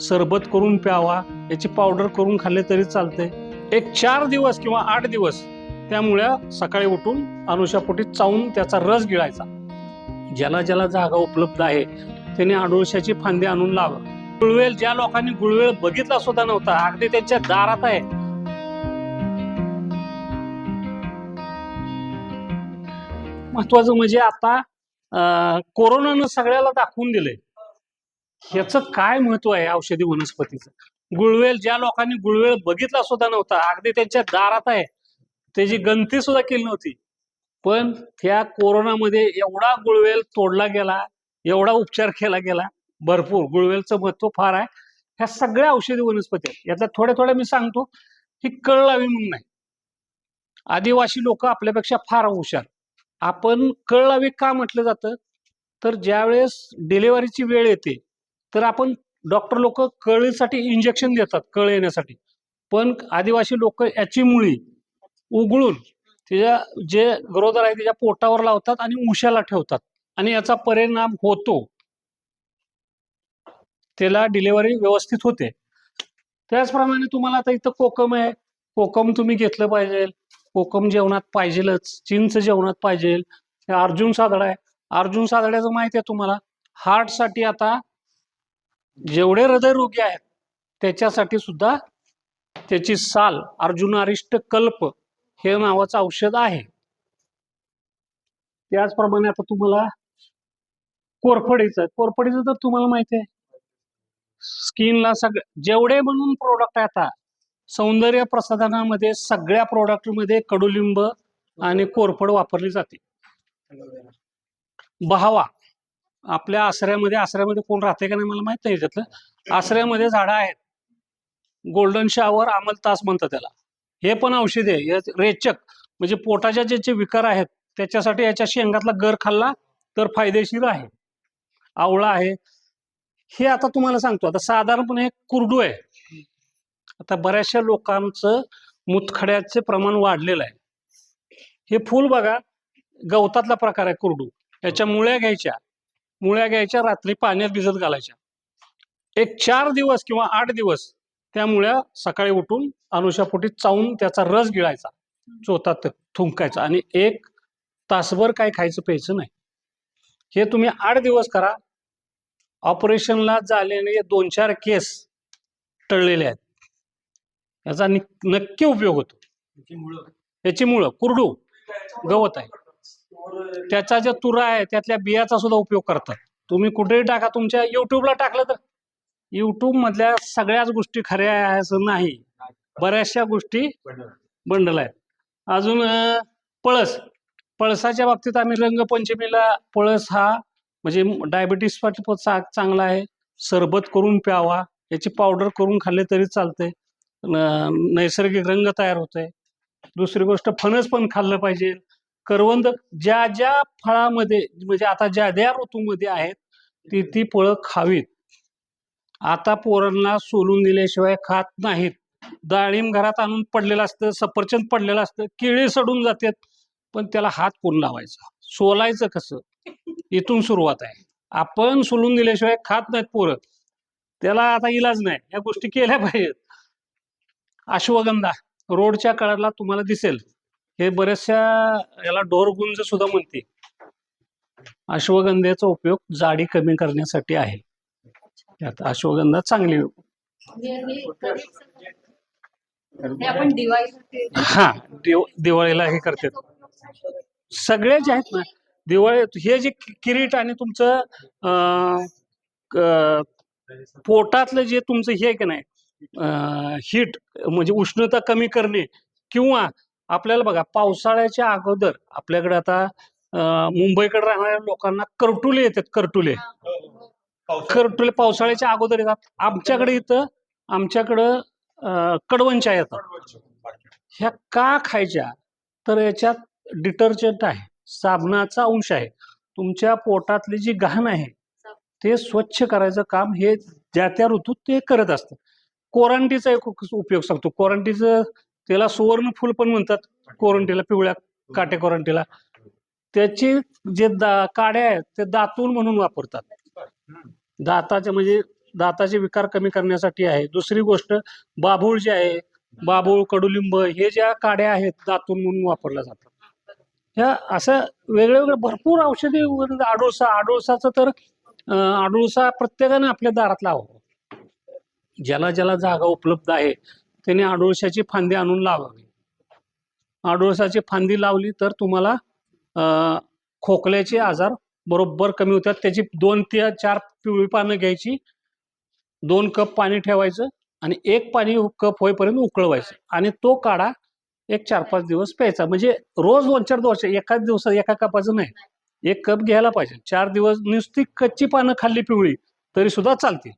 सरबत करून प्यावा याची पावडर करून खाल्ले तरी चालते एक चार दिवस किंवा आठ दिवस त्यामुळे सकाळी उठून अनुषापोटी चावून त्याचा रस गिळायचा. ज्याला ज्याला जागा उपलब्ध आहे त्याने अडुळशाची फांदी आणून लावा. गुळवेल ज्या लोकांनी गुळवेल बघितला सुद्धा नव्हता अगदी त्यांच्या दारात आहे. महत्वाचं म्हणजे आता कोरोनानं सगळ्याला दाखवून दिलंय. ह्याचं काय महत्त्व आहे औषधी वनस्पतीचं? गुळवेल ज्या लोकांनी गुळवेल बघितला सुद्धा नव्हता अगदी त्यांच्या दारात आहे. त्याची गणती सुद्धा केली नव्हती. पण त्या कोरोनामध्ये एवढा गुळवेल तोडला गेला एवढा उपचार केला गेला भरपूर. गुळवेलचं महत्त्व फार आहे. ह्या सगळ्या औषधी वनस्पती आहेत. यातल्या थोड्या थोड्या मी सांगतो ही कळ लावी म्हणून नाही. आदिवासी लोक आपल्यापेक्षा फार हुशार. आपण कळ लावी का म्हटलं जातं? तर ज्यावेळेस डिलिव्हरीची वेळ येते तर आपण डॉक्टर लोक कळीसाठी इंजेक्शन देतात कळ येण्यासाठी. पण आदिवासी लोक याची मुळी उघळून तिच्या जे गरोदर आहे तिच्या पोटावर लावतात आणि उशाला ठेवतात. आणि याचा परिणाम होतो. त्याला डिलेवरी व्यवस्थित होते. त्याचप्रमाणे तुम्हाला आता इथं कोकम आहे. कोकम तुम्ही घेतलं पाहिजे. कोकम जेवणात पाहिजेलच. चिंच जेवणात पाहिजे. अर्जुन सादडा आहे. अर्जुन सादड्याचं माहिती आहे तुम्हाला. हार्टसाठी आता जेवढे हृदयरोगी आहेत त्याच्यासाठी सुद्धा त्याची साल अर्जुनारिष्ट कल्प हे नावाचं औषध आहे. त्याचप्रमाणे आता तुम्हाला कोरफडीचं कोरफडीचं तर तुम्हाला माहिती आहे. स्किनला सगळ जेवढे म्हणून प्रोडक्ट आहे आता सौंदर्य प्रसाधनामध्ये सगळ्या प्रोडक्टमध्ये कडुलिंब आणि कोरफड वापरली जाते. बहावा. आपल्या आसऱ्यामध्ये आसऱ्यामध्ये कोण राहते का नाही मला माहीत नाही त्यातलं. आसऱ्यामध्ये झाडं आहेत. गोल्डन शावर आमल तास म्हणतात त्याला. हे पण औषध आहे. रेचक म्हणजे पोटाच्या जे जे विकार आहेत त्याच्यासाठी याच्या शेंगातला गर खाल्ला तर फायदेशीर आहे. आवळा आहे. हे आता तुम्हाला सांगतो. आता साधारणपणे कुरडू आहे. आता बऱ्याचशा लोकांचं मुतखड्याचे प्रमाण वाढलेलं आहे. हे फूल बघा गवतातला प्रकार आहे कुरडू. याच्या मुळ्या घ्यायच्या. मुळ्या घ्यायच्या रात्री पाण्यात भिजत घालायच्या. एक चार दिवस किंवा आठ दिवस त्या मुळ्या सकाळी उठून अनुषापोटी चावून त्याचा रस गिळायचा. चोतात थुंकायचा आणि एक तासभर काय खायचं प्यायचं नाही. हे तुम्ही आठ दिवस करा. ऑपरेशनला झालेले दोन चार केस टळलेले आहेत. याचा नक्की उपयोग होतो. याची मुळं कुरडू गवत आहे. त्याचा ज्या तुरा आहे त्यातल्या बियाचा सुद्धा उपयोग करतात. तुम्ही कुठेही टाका तुमच्या युट्यूबला टाकलं तर. युट्यूब मधल्या सगळ्याच गोष्टी खऱ्या आहे असं नाही. बऱ्याचशा गोष्टी बंडल आहेत. अजून पळस. पळसाच्या बाबतीत आम्ही रंगपंचमीला पळस हा म्हणजे डायबिटीससाठी पण चा- चांगला आहे. सरबत करून प्यावा. याची पावडर करून खाल्ले तरी चालते नैसर्गिक रंग तयार होतोय. दुसरी गोष्ट फणस पण खाल्लं पाहिजे. करवंद ज्या ज्या फळामध्ये म्हणजे आता ज्या ज्या ऋतूमध्ये आहेत ती ती फळं खावीत. आता पोरांना सोलून दिल्याशिवाय खात नाहीत. डाळिंब घरात आणून पडलेलं असतं सफरचंद पडलेलं असतं केळी सडून जातात पण त्याला हात कोण लावायचा? सोलायचं कसं? इथून सुरुवात आहे. आपण सोलून दिल्याशिवाय खात नाहीत पोरं. त्याला आता इलाज नाही. या गोष्टी केल्या पाहिजेत. अश्वगंधा रोडच्या कळाला तुम्हाला दिसेल. हे बऱ्याचशा याला ढोरगुंज सुद्धा म्हणते. अश्वगंधेचा उपयोग जाडी कमी करण्यासाठी आहे. त्यात अश्वगंधा चांगली हे हा दिवाळीला हे करतात. सगळे जे आहेत ना दिवाळी हे जे किरीट आणि तुमचं पोटातलं जे तुमचं हे की नाही हीट म्हणजे उष्णता कमी करणे किंवा आपल्याला बघा पावसाळ्याच्या अगोदर आपल्याकडे आता मुंबईकडे राहणाऱ्या लोकांना करटुले येतात करटुले. करटुले पावसाळ्याच्या अगोदर येतात. आमच्याकडे इथं आमच्याकडं कडवंच्या येतात. ह्या का खायच्या? तर याच्यात डिटर्जंट आहे. साबणाचा अंश आहे. तुमच्या पोटातली जी घाण आहे ते स्वच्छ करायचं काम हे ज्या त्या ऋतूत ते करत असतं. कोरांटीचा एक उपयोग सांगतो. कोरांटीचं त्याला सुवर्ण फुल पण म्हणतात कोरंटीला पिवळ्या काटे कोरंटीला त्याची जे दा काड्या आहेत ते दातून म्हणून वापरतात. दाताच्या म्हणजे दाताचे विकार कमी करण्यासाठी आहे. दुसरी गोष्ट बाभूळ जे आहे बाभूळ कडुलिंब हे ज्या काड्या आहेत दातून म्हणून वापरल्या जातात. ह्या असं वेगळे वेगळे भरपूर औषधी आडोळसा आडूळसा तर अं, प्रत्येकाने आपल्या दारात लावावं ज्याला ज्याला जागा उपलब्ध आहे त्याने आडोळशाची फांदी आणून लावावी. आडोळसाची फांदी लावली तर तुम्हाला खोकल्याचे आजार बरोबर कमी होतात. त्याची दोन ते चार पिवळी पानं घ्यायची दोन कप पाणी ठेवायचं आणि एक पाणी कप होईपर्यंत उकळवायचं आणि तो काढा एक चार पाच दिवस प्यायचा. म्हणजे रोज दोन चार दिवस एकाच दिवसात एका कपाचं नाही. एक कप घ्यायला पाहिजे. चार दिवस नुसती कच्ची पानं खाल्ली पिवळी तरी सुद्धा चालतील.